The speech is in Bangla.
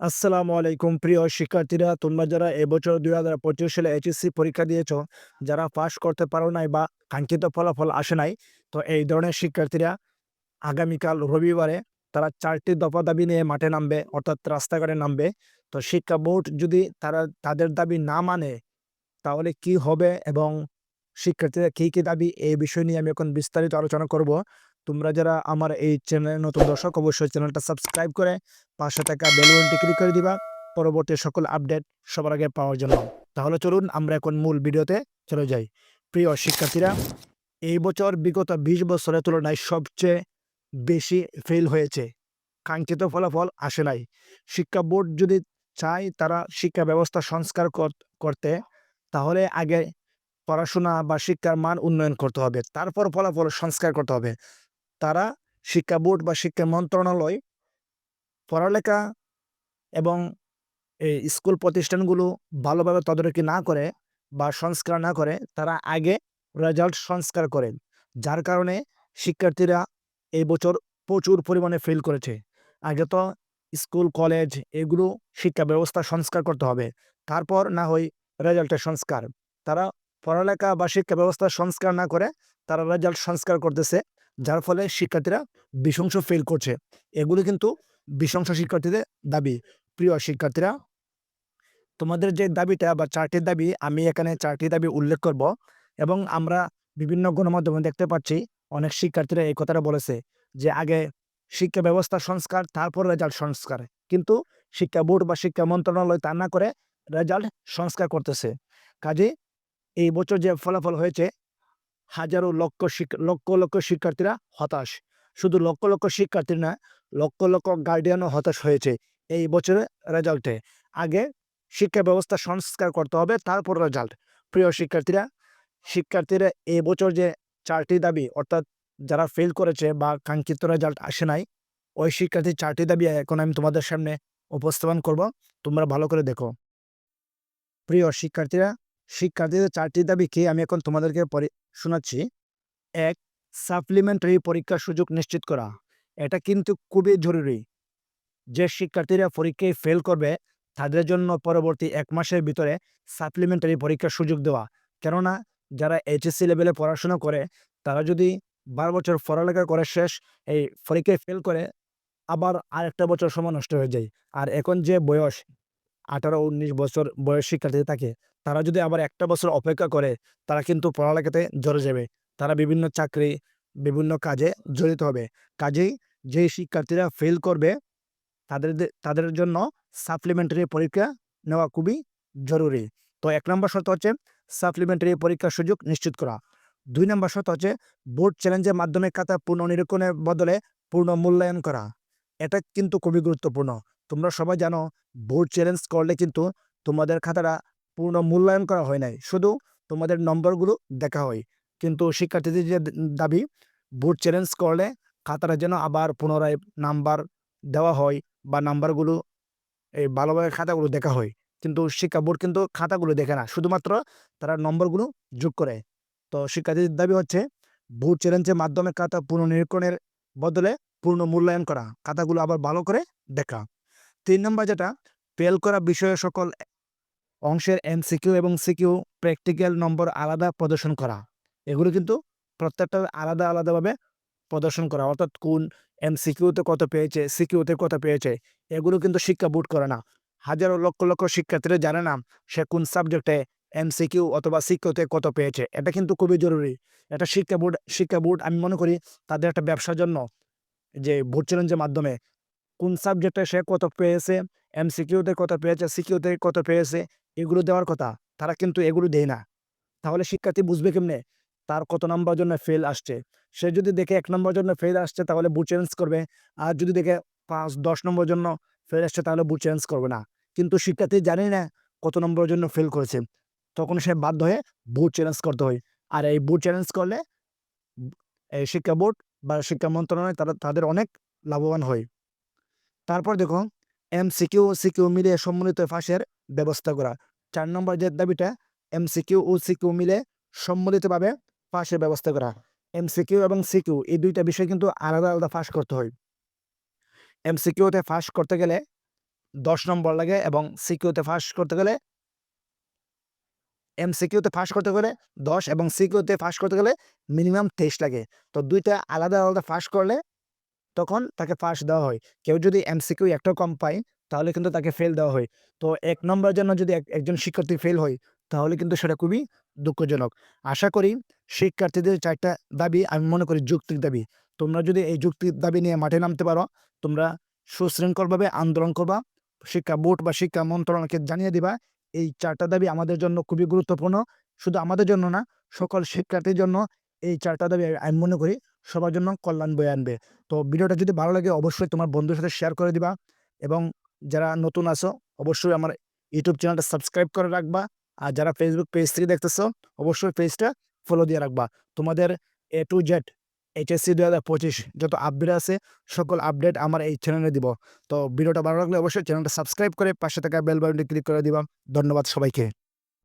আসসালামু আলাইকুম। প্রিয় শিক্ষার্থীরা, তোমরা যারা এবছর দুই হাজার পঁচিশ সালে এইচএসসি পরীক্ষা দিয়েছ, যারা পাশ করতে পারো নাই বা কাঙ্ক্ষিত ফলাফল আসে নাই, তো এই ধরনের শিক্ষার্থীরা আগামীকাল রবিবারে তারা চারটি দফা দাবি নিয়ে মাঠে নামবে, অর্থাৎ রাস্তাঘাটে নামবে। তো শিক্ষা বোর্ড যদি তারা, তাদের দাবি না মানে তাহলে কি হবে এবং শিক্ষার্থীরা কী কী দাবি, এই বিষয় নিয়ে আমি এখন বিস্তারিত আলোচনা করব। তোমরা যারা আমার এই চ্যানেলের নতুন দর্শক, অবশ্যই চ্যানেলটা সাবস্ক্রাইব করে পাশে থাকা বেলুনটি ক্লিক করে দিবা। পরবর্তী সকল আপডেট সবার আগে পাওয়ার জন্য। তাহলে চলুন আমরা এখন মূল ভিডিওতে চলে যাই। প্রিয় শিক্ষার্থীরা, এই বছর বিগত বিশ বছরের তুলনায় সবচেয়ে বেশি ফেল হয়েছে। কাঙ্ক্ষিত ফলাফল আসে নাই। শিক্ষা বোর্ড যদি চায় তারা শিক্ষা ব্যবস্থা সংস্কার কর- করতে, তাহলে আগে পড়াশোনা বা শিক্ষার মান উন্নয়ন করতে হবে। তারপর ফলাফল সংস্কার করতে হবে। তারা শিক্ষা বোর্ড বা শিক্ষা মন্ত্রণালয়, পড়ালেখা এবং এই স্কুল প্রতিষ্ঠানগুলো ভালোভাবে তদারকি না করে বা সংস্কার না করে, তারা আগে রেজাল্ট সংস্কার করেন যার কারণে শিক্ষার্থীরা এই বছর প্রচুর পরিমাণে ফেল করেছে। আগে তো স্কুল কলেজ এগুলো শিক্ষা ব্যবস্থা সংস্কার করতে হবে। তারপর না হয় রেজাল্টের সংস্কার। তারা পড়ালেখা বা শিক্ষা ব্যবস্থা সংস্কার না করে, তারা রেজাল্ট সংস্কার করতেছে। যার ফলে শিক্ষার্থীরা বিশংস ফেল করছে। এগুলো কিন্তু বিশংস শিক্ষার্থীদের দাবি। প্রিয় শিক্ষার্থীরা, তোমাদের যে দাবিটা বা চারটি দাবি, আমি এখানে চারটি দাবি উল্লেখ করব এবং আমরা বিভিন্ন গণমাধ্যমে দেখতে পাচ্ছি, অনেক শিক্ষার্থীরা এই কথাটা বলেছে যে আগে শিক্ষা ব্যবস্থা সংস্কার, তারপর রেজাল্ট সংস্কার। কিন্তু শিক্ষা বোর্ড বা শিক্ষা মন্ত্রণালয় তা না করে রেজাল্ট সংস্কার করতেছে। কাজে এই বছর যে ফলাফল হয়েছে হাজারো লক্ষ লক্ষ লক্ষ শিক্ষার্থীরা হতাশ। শুধু লক্ষ লক্ষ শিক্ষার্থী না, লক্ষ লক্ষ গার্ডিয়ানও হতাশ হয়েছে এই বছরের রেজাল্টে আগে শিক্ষা ব্যবস্থা সংস্কার করতে হবে, তারপর রেজাল্ট প্রিয় শিক্ষার্থীরা শিক্ষার্থীরা এই বছর যে চারটি দাবি, অর্থাৎ যারা ফেল করেছে বা কাঙ্ক্ষিত রেজাল্ট আসে নাই, ওই শিক্ষার্থীর চারটি দাবি এখন আমি তোমাদের সামনে উপস্থাপন করব। তোমরা ভালো করে দেখো। প্রিয় শিক্ষার্থীরা শিক্ষার্থীদের চারটি দাবি কি আমি এখন তোমাদেরকে পরি শোনাচ্ছি। এক সাপ্লিমেন্টারি পরীক্ষার সুযোগ নিশ্চিত করা। এটা কিন্তু খুবই জরুরি। যে শিক্ষার্থীরা পরীক্ষায় ফেল করবে, তাদের জন্য পরবর্তী এক মাসের ভিতরে সাপ্লিমেন্টারি পরীক্ষার সুযোগ দেওয়া। কেননা, যারা এইচএসসি লেভেলে পড়াশোনা করে, তারা যদি বারো বছর পড়ালেখা করে শেষ, এই পরীক্ষায় ফেল করে, আবার আরেকটা বছর সময় নষ্ট হয়ে যায়। আর এখন যে বয়স, আঠারো, উনিশ বছর বয়স শিক্ষার্থী থাকে তারা যদি আবার একটা বছর অপেক্ষা করে, তারা কিন্তু পড়ালেখাতে জড়ে যাবে। তারা বিভিন্ন চাকরি, বিভিন্ন কাজে জড়িত হবে। কাজেই যেই শিক্ষার্থীরা ফেল করবে, তাদের তাদের জন্য সাপ্লিমেন্টারি পরীক্ষা নেওয়া খুবই জরুরি। তো এক নম্বর শর্ত হচ্ছে সাপ্লিমেন্টারি পরীক্ষার সুযোগ নিশ্চিত করা। দুই নম্বর শর্ত হচ্ছে বোর্ড চ্যালেঞ্জের মাধ্যমে খাতা পুনর্নিরীক্ষণের বদলে পূর্ণ মূল্যায়ন করা। এটা কিন্তু খুবই গুরুত্বপূর্ণ। তোমরা সবাই জানো বোর্ড চ্যালেঞ্জ করলে কিন্তু তোমাদের খাতাটা পূর্ণ মূল্যায়ন করা হয় নাই। শুধু তোমাদের নম্বরগুলো দেখা হয়। কিন্তু শিক্ষার্থীদের যে দাবি বোর্ড চ্যালেঞ্জ করলে খাতাটা যেন আবার পুনরায় নাম্বার দেওয়া হয় বা নাম্বারগুলো, এই ভালোভাবে খাতাগুলো দেখা হয়। কিন্তু শিক্ষা বোর্ড কিন্তু খাতাগুলো দেখে না। শুধুমাত্র তারা নম্বরগুলো যোগ করে। তো শিক্ষার্থীদের দাবি হচ্ছে বোর্ড চ্যালেঞ্জের মাধ্যমে খাতা পুনর্নিরীক্ষণের বদলে পূর্ণ মূল্যায়ন করা। খাতাগুলো আবার ভালো করে দেখা। তিন নম্বর যেটা ফেল করা বিষয়ে সকল অংশের এমসিকিউ এবং সিকিউ প্র্যাকটিক্যাল নম্বর আলাদা প্রদর্শন করা। এগুলো কিন্তু প্রত্যেকটা আলাদা আলাদাভাবে প্রদর্শন করা। অর্থাৎ কোন এমসিকিউতে কত পেয়েছে, সিকিউতে কত পেয়েছে, এগুলো কিন্তু শিক্ষা বোর্ড করে না। হাজারো লক্ষ লক্ষ শিক্ষার্থীরা জানে না সে কোন সাবজেক্টে এমসিকিউ অথবা সিকিউতে কত পেয়েছে। এটা কিন্তু খুবই জরুরি। এটা শিক্ষা বোর্ড শিক্ষা বোর্ড আমি মনে করি তাদের একটা ব্যবসার জন্য যে বোর্ড চ্যালেঞ্জের মাধ্যমে কোন সাবজেক্টে সে কত পেয়েছে এম এমসিকিউতে কত পেয়েছে সিকিউতে কত পেয়েছে, এগুলো দেওয়ার কথা। তারা কিন্তু এগুলো দেয় না। তাহলে শিক্ষার্থী বুঝবে কেমনে? তার কত নম্বর জন্য ফেল আসছে। সে যদি দেখে এক নম্বর জন্য ফেল আসছে, তাহলে বুট চ্যালেঞ্জ করবে। আর যদি দেখে পাঁচ, দশ নম্বর জন্য ফেল আসছে, তাহলে বুট চ্যালেঞ্জ করবে না। কিন্তু শিক্ষার্থী জানে না কত নম্বরের জন্য ফেল করেছে। তখন সে বাধ্য হয়ে বুট চ্যালেঞ্জ করতে হয়। আর এই বুট চ্যালেঞ্জ করলে, এই শিক্ষা বোর্ড বা শিক্ষা মন্ত্রণালয় তারা, তাদের অনেক লাভবান হয়। তারপর দেখো এমসিকিউ ও সিকিউ মিলে সম্মিলিত ফাঁসের ব্যবস্থা করা। চার নম্বর যে দাবিটা, এমসিকিউ ও সিকিউ মিলে সম্মিলিতভাবে ফাঁসের ব্যবস্থা করা। এমসিকিউ এবং সিকিউ, এই দুইটা বিষয় কিন্তু আলাদা আলাদা ফাঁস করতে হয়। এমসিকিউতে ফাঁস করতে গেলে দশ নম্বর লাগে এবং সিকিউতে ফাঁস করতে গেলে এম সিকিউতে ফাঁস করতে গেলে দশ এবং সিকিউতে ফাঁস করতে গেলে মিনিমাম তেইশ লাগে। তো দুইটা আলাদা আলাদা ফাঁস করলে তখন তাকে ফাঁস দেওয়া হয়। কেউ যদি এম সিকিউ একটাও কম পায়, তাহলে কিন্তু তাকে ফেল দেওয়া হয়। তো এক নম্বরের জন্য যদি এক- একজন শিক্ষার্থী ফেল হয়, তাহলে কিন্তু সেটা খুবই দুঃখজনক। আশা করি শিক্ষার্থীদের চারটা দাবি, আমি মনে করি যুক্তির দাবি। তোমরা যদি এই যুক্তির দাবি নিয়ে মাঠে নামতে পারো, তোমরা সুশৃঙ্খলভাবে আন্দোলন করবা, শিক্ষা বোর্ড বা শিক্ষা মন্ত্রণালয়কে জানিয়ে দিবা, এই চারটা দাবি আমাদের জন্য খুবই গুরুত্বপূর্ণ। শুধু আমাদের জন্য না, সকল শিক্ষার্থীর জন্য এই চারটা দাবি আমি মনে করি সবার জন্য কল্যাণ বয়ে আনবে। তো ভিডিওটা যদি ভালো লাগে, অবশ্যই তোমার বন্ধুর সাথে শেয়ার করে দিবা এবং যারা নতুন আসো অবশ্যই আমার ইউটিউব চ্যানেলটা সাবস্ক্রাইব করে রাখবা। আর যারা ফেসবুক পেজ থেকে দেখতেছো, অবশ্যই পেজটা ফলো দিয়ে রাখবা। তোমাদের এ টু জেড এইচএসসি দু হাজার পঁচিশ যত আপডেট আছে, সকল আপডেট আমার এই চ্যানেলে দিব। তো ভিডিওটা ভালো লাগলে অবশ্যই চ্যানেলটা সাবস্ক্রাইব করে পাশে থাকা বেল বাটনটি ক্লিক করে দিবা। ধন্যবাদ সবাইকে।